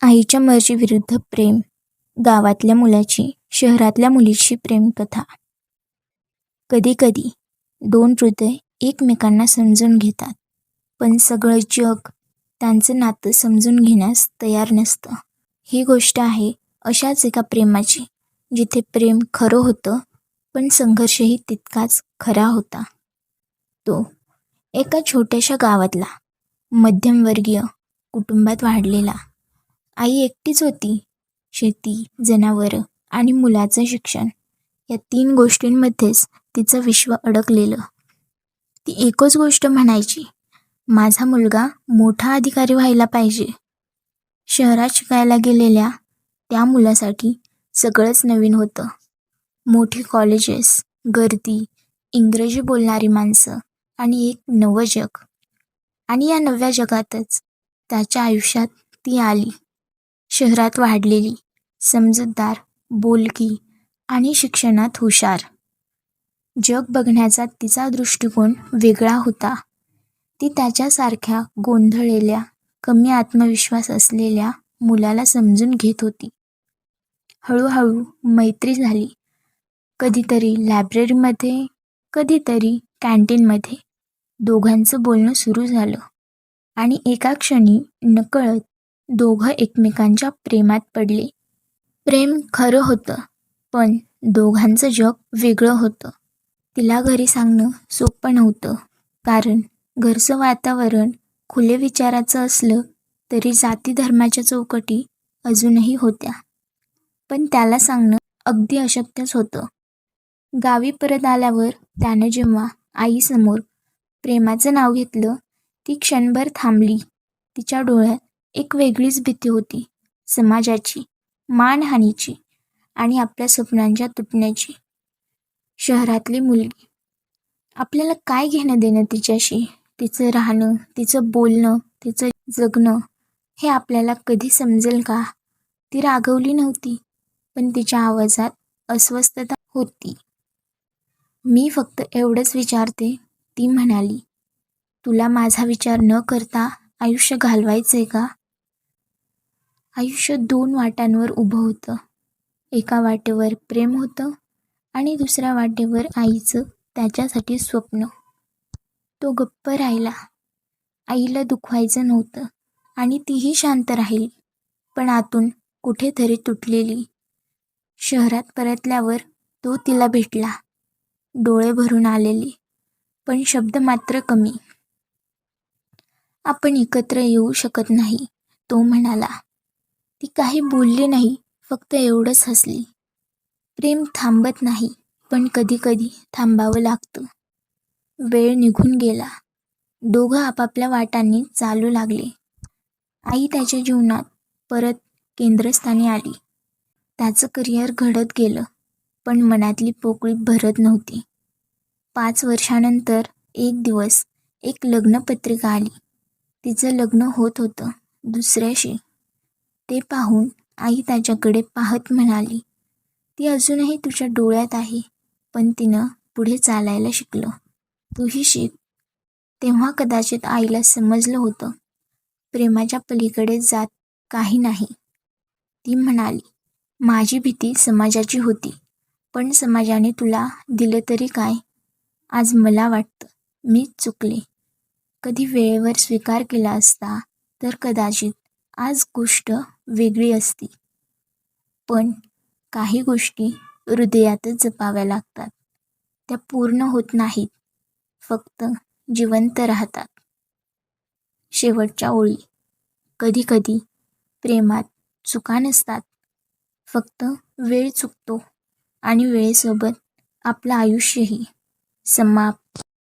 आईच्या मर्जीविरुद्ध प्रेम गावातल्या मुलाची शहरातल्या मुलीची प्रेमकथा. कधीकधी दोन हृदय एकमेकांना समजून घेतात पण सगळं जग त्यांचं नातं समजून घेण्यास तयार नसतं. ही गोष्ट आहे अशाच एका प्रेमाची जिथे प्रेम खरं होतं पण संघर्षही तितकाच खरा होता. तो एका छोट्याशा गावातला मध्यमवर्गीय कुटुंबात वाढलेला. आई एकटीच होती. शेती जनावरं आणि मुलाचं शिक्षण. या तीन गोष्टींमध्येच तिचं विश्व अडकलेलं. ती एकच गोष्ट म्हणायची माझा मुलगा मोठा अधिकारी व्हायला पाहिजे. शहरात शिकायला गेलेल्या त्या मुलासाठी सगळंच नवीन होतं. मोठी कॉलेजेस गर्दी इंग्रजी बोलणारी माणसं आणि एक नवं जग. आणि या नव्या जगातच त्याच्या आयुष्यात ती आली. शहरात वाढलेली. समजूतदार बोलकी आणि शिक्षणात हुशार. जग बघण्याचा तिचा दृष्टिकोन वेगळा होता. ती त्याच्यासारख्या गोंधळलेल्या कमी आत्मविश्वास असलेल्या मुलाला समजून घेत होती. हळूहळू मैत्री झाली. कधीतरी लायब्ररीमध्ये कधीतरी कॅन्टीनमध्ये दोघांचं बोलणं सुरू झालं. आणि एका क्षणी नकळत दोघं एकमेकांच्या प्रेमात पडले. प्रेम खरं होतं पण दोघांचं जग वेगळं होतं. तिला घरी सांगणं सोपं नव्हतं कारण घरचं वातावरण खुले विचाराचं असलं तरी जाती धर्माच्या चौकटी अजूनही होत्या. पण त्याला सांगणं अगदी अशक्यच होतं. गावी परत आल्यावर त्यानं जेव्हा आईसमोर प्रेमाचं नाव घेतलं ती क्षणभर थांबली. तिच्या डोळ्यात एक वेगळीच भीती होती. समाजाची मानहानीची आणि आपल्या स्वप्नांच्या तुटण्याची. शहरातली मुलगी. आपल्याला काय घेणं देणं तिच्याशी? तिचं राहणं तिचं बोलणं तिचं जगणं हे आपल्याला कधी समजेल का? ती रागवली नव्हती पण तिच्या आवाजात अस्वस्थता होती. मी फक्त एवढंच विचारते ती म्हणाली तुला माझा विचार न करता आयुष्य घालवायचंय का? आयुष्य दोन वाटांवर उभं होतं. एका वाटेवर प्रेम होतं आणि दुसऱ्या वाटेवर आईचं त्याच्यासाठी स्वप्न. तो गप्प राहिला. आईला दुखवायचं नव्हतं आणि तीही शांत राहिली. पण आतून कुठेतरी तुटलेली. शहरात परतल्यावर तो तिला भेटला. डोळे भरून आलेले. पण शब्द मात्र कमी. आपण एकत्र येऊ शकत नाही तो म्हणाला. ती काही बोलली नाही फक्त एवढंच हसली. प्रेम थांबत नाही पण कधीकधी थांबावं लागतं. वेळ निघून गेला. दोघं आपापल्या वाटांनी चालू लागले. आई त्याच्या जीवनात परत केंद्रस्थानी आली. त्याचं करिअर घडत गेलं पण मनातली पोकळी भरत नव्हती. पाच वर्षानंतर एक दिवस एक लग्नपत्रिका आली. तिचं लग्न होत होतं दुसऱ्याशी. ते पाहून आई त्याच्याकडे पाहत म्हणाली ती अजूनही तुझ्या डोळ्यात आहे. पण तिनं पुढे चालायला शिकलं. तूही शिक तेव्हा कदाचित आईला समजलं होतं. प्रेमाच्या पलीकडे जात काही नाही. ती म्हणाली माझी भीती समाजाची होती पण समाजाने तुला दिलं तरी काय? आज मला वाटतं मी चुकले. कधी वेळेवर स्वीकार केला असता तर कदाचित आज गोष्ट वेगळी असती. पण काही गोष्टी हृदयातच जपाव्या लागतात. त्या पूर्ण होत नाहीत. फक्त जिवंत राहतात. शेवटच्या ओळी. कधीकधी प्रेमात चुका नसतात. फक्त वेळ चुकतो आणि वेळेसोबत आपलं आयुष्यही समाप्त